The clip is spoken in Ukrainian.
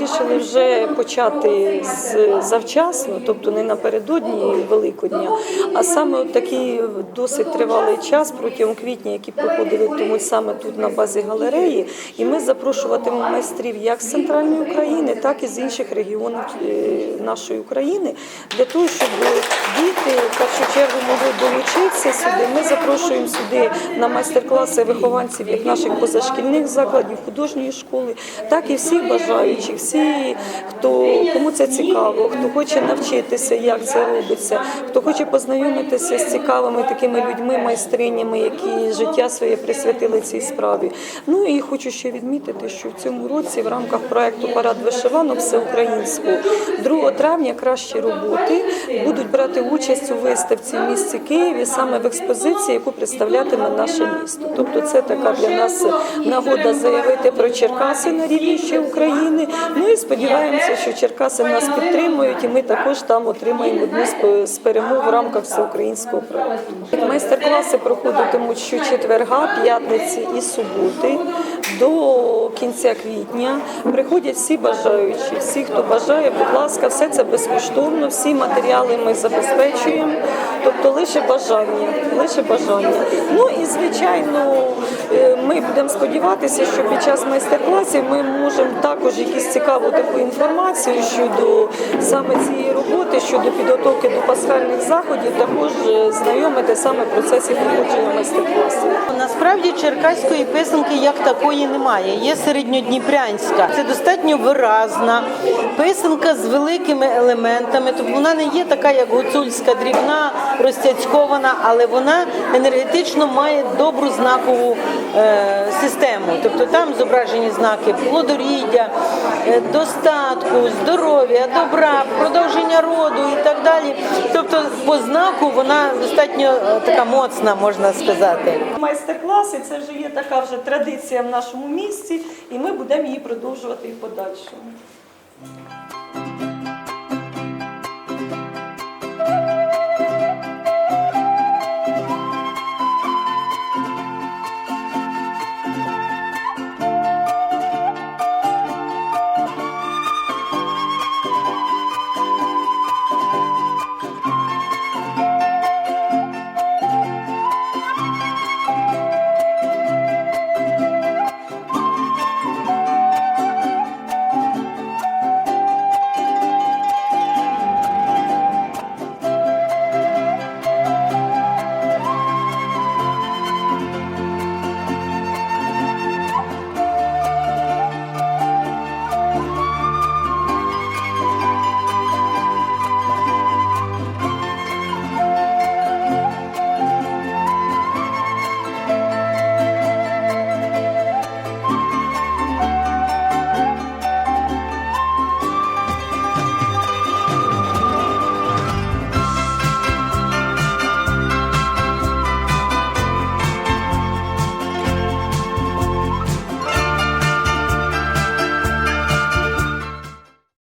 вирішили вже почати з завчасно, тобто не напередодні Великодня, а саме такий досить тривалий час протягом квітня, які проходили тому саме тут на базі галереї. І ми запрошуватимемо майстрів як з центральної України, так і з інших регіонів е, нашої України для того, щоб діти в першу чергу могли долучитися сюди. Ми запрошуємо сюди на майстер-класи вихованців як наших позашкільних закладів, художньої школи, так і всіх бажаючих, всі, хто кому це цікаво, хто хоче навчитися, як це робиться, хто хоче познайомитися з цікавими такими людьми, майстринями, які життя своє присвятили цій справі. Ну і хочу ще відмітити, що в цьому році в рамках проекту Парад вишиванок всеукраїнського 2 травня кращі роботи будуть брати участь у виставці в місті Києві саме в експозиції, яку представлятиме наше місто. Тобто, це така для нас нагода заявити про Черкаси на рівні ще України. Ну і сподіваємося, що Черкаси нас підтримують, і ми також там отримаємо одну з перемог в рамках всеукраїнського проекту. Майстер-класи проходитимуть щочетверга, п'ятниці і суботи до кінця квітня. Приходять всі бажаючі, всі, хто бажає, будь ласка, все це безкоштовно, всі матеріали ми забезпечуємо. Тобто лише бажання, лише бажання. Ну і звичайно, е, ми будемо сподіватися, що під час майстер-класів ми можемо також якусь цікаву таку інформацію щодо саме цієї роботи, щодо підготовки до пасхальних заходів, також е, знайомити саме процесі проходження майстер-класів. Насправді черкаської писанки як такої немає. Є середньодніпрянська. Це достатньо виразна писанка з великими елементами. Тобто вона не є така, як гуцульська, дрібна, розцяцькована, але вона енергетично має добру знакову е, систему. Тобто там зображені знаки плодоріддя, е, достатку, здоров'я, добра, продовження роду і так далі. Тобто по знаку вона достатньо е, така моцна, можна сказати. Майстер-класи це вже є така вже традиція в нашому місті, і ми будемо її продовжувати і подальшому.